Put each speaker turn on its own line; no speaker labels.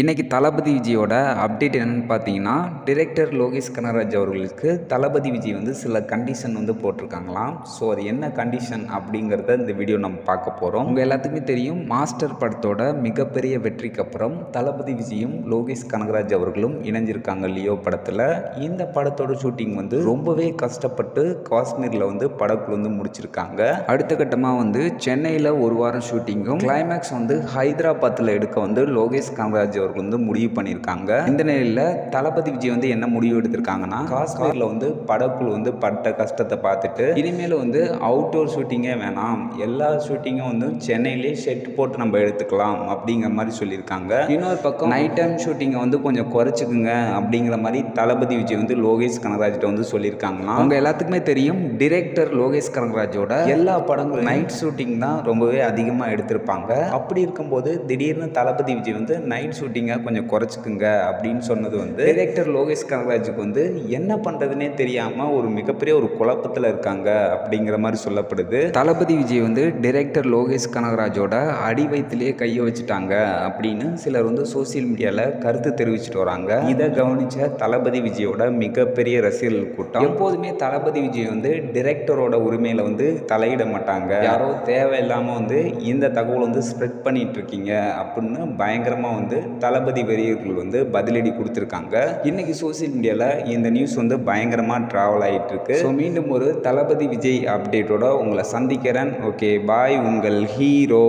இன்றைக்கி தளபதி விஜயோட அப்டேட் என்னென்னு பார்த்தீங்கன்னா டிரெக்டர் லோகேஷ் கனகராஜ் அவர்களுக்கு தளபதி விஜய் வந்து சில கண்டிஷன் வந்து போட்டிருக்காங்களாம். ஸோ அது என்ன கண்டிஷன் அப்படிங்கிறத இந்த வீடியோ நம்ம பார்க்க போகிறோம் உங்கள் எல்லாத்துக்குமே தெரியும் மாஸ்டர் படத்தோட மிகப்பெரிய வெற்றிக்கு அப்புறம் தளபதி விஜயும் லோகேஷ் கனகராஜ் அவர்களும் இணைஞ்சிருக்காங்க லியோ படத்தில். இந்த படத்தோட ஷூட்டிங் வந்து ரொம்பவே கஷ்டப்பட்டு காஷ்மீரில் வந்து படக்குழு வந்து முடிச்சிருக்காங்க. அடுத்த கட்டமாக வந்து சென்னையில் ஒரு வாரம் ஷூட்டிங்கும் கிளைமேக்ஸ் வந்து ஹைதராபாத்தில் எடுக்க வந்து லோகேஷ் கனகராஜ் அவர்கள் வந்து முடிவு பண்ணியிருக்காங்க. இந்த நிலையில் தளபதி விஜய் வந்து என்ன முடிவு எடுத்திருக்காங்கன்னா காஷ்மீரில் வந்து படக்குழு வந்து பட்ட கஷ்டத்தை பார்த்துட்டு இனிமேல் வந்து அவுட்டோர் ஷூட்டிங்கே வேணாம். எல்லா ஷூட்டிங்கும் வந்து சென்னையிலே செட் போட்டு நம்ம எடுத்துக்கலாம் அப்படிங்கிற மாதிரி சொல்லியிருக்காங்க. இன்னொரு பக்கம் நைட் டைம் ஷூட்டிங்கை வந்து கொஞ்சம் குறைச்சிக்குங்க அப்படிங்கிற மாதிரி தளபதி விஜய் வந்து லோகேஷ் கனகராஜ்கிட்ட வந்து சொல்லியிருக்காங்களாம். அவங்க எல்லாத்துக்குமே தெரியும் டிரெக்டர் லோகேஷ் கனகராஜோட எல்லா படங்களும் நைட் ஷூட்டிங் தான் ரொம்பவே அதிகமாக எடுத்திருப்பாங்க. அப்படி இருக்கும்போது திடீர்னு தளபதி விஜய் வந்து நைட் ஷூட்டிங் ஷூட்டிங்கை கொஞ்சம் குறைச்சிக்குங்க அப்படின்னு சொன்னது வந்து டிரெக்டர் லோகேஷ் கனகராஜுக்கு வந்து என்ன பண்ணுறதுனே தெரியாமல் ஒரு மிகப்பெரிய ஒரு குழப்பத்தில் இருக்காங்க அப்படிங்கிற மாதிரி சொல்லப்படுது. தளபதி விஜய் வந்து டிரெக்டர் லோகேஷ் கனகராஜோட அடி வயிற்றுலேயே கையை வச்சுட்டாங்க அப்படின்னு சிலர் வந்து சோசியல் மீடியாவில் கருத்து தெரிவிச்சிட்டு வராங்க. இதை கவனிச்ச தளபதி விஜயோட மிகப்பெரிய ரசிகர்கள் கூட்டம் எப்போதுமே தளபதி விஜய் வந்து டிரெக்டரோட உரிமையில் வந்து தலையிட மாட்டாங்க. யாரோ தேவையில்லாமல் வந்து இந்த தகவல் வந்து ஸ்ப்ரெட் பண்ணிட்டு இருக்கீங்க அப்படின்னு பயங்கரமாக வந்து தளபதி வெறியர்கள் வந்து பதிலடி கொடுத்துருக்காங்க. இன்னைக்கு சோசியல் மீடியாவில் இந்த நியூஸ் வந்து பயங்கரமாக ட்ராவல் ஆகிட்டு இருக்கு. ஸோ மீண்டும் ஒரு தளபதி விஜய் அப்டேட்டோட உங்களை சந்திக்கிறேன். ஓகே பாய் உங்கள் ஹீரோ